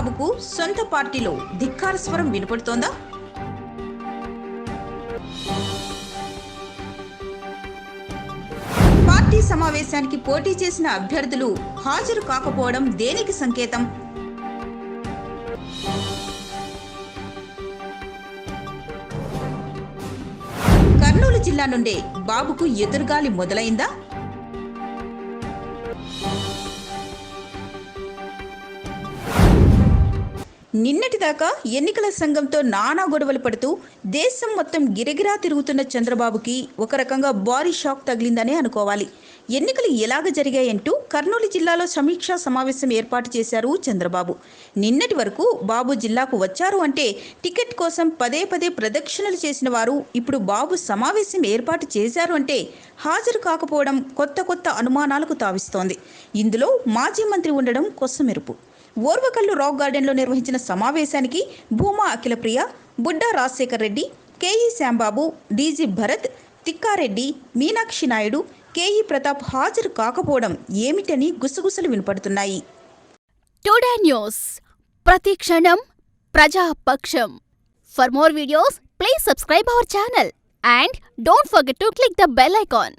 చంద్రబాబుకు సొంత పార్టీలో ధిక్కార స్వరం వినపడుతోందా? పార్టీ సమావేశానికి పోటీ చేసిన అభ్యర్థులు హాజరు కాకపోవడం దేనికి సంకేతం? కర్నూలు జిల్లా నుండే బాబుకు ఎదురుగాలి మొదలైందా? నిన్నటిదాకా ఎన్నికల సంఘంతో నానా గొడవలు పడుతూ దేశం మొత్తం గిరగిరా తిరుగుతున్న చంద్రబాబుకి ఒక రకంగా భారీ షాక్ తగిలిందనే అనుకోవాలి. ఎన్నికలు ఎలాగ జరిగాయంటూ కర్నూలు జిల్లాలో సమీక్షా సమావేశం ఏర్పాటు చేశారు చంద్రబాబు. నిన్నటి వరకు బాబు జిల్లాకు వచ్చారు అంటే టికెట్ కోసం పదే పదే ప్రదక్షిణలు చేసిన వారు ఇప్పుడు బాబు సమావేశం ఏర్పాటు చేశారు అంటే హాజరు కాకపోవడం కొత్త కొత్త అనుమానాలకు తావిస్తోంది. ఇందులో మాజీ మంత్రి ఉండడం కొసమెరుపు. ఓర్వకల్లు రాక్ గార్డెన్లో నిర్వహించిన సమావేశానికి భూమా అఖిలప్రియ బుడ్డా రాజశేఖర్ రెడ్డి కేఈ శ్యాంబాబు డీజీ భరత్ తిక్కారెడ్డి మీనాక్షి నాయుడు కేఈ ప్రతాప్ హాజరు కాకపోవడం ఏమిటని గుసగుసలు వినపడుతున్నాయి. Today news. ప్రతి క్షణం ప్రజాపక్షం. For more videos please subscribe our channel and don't forget to click the bell icon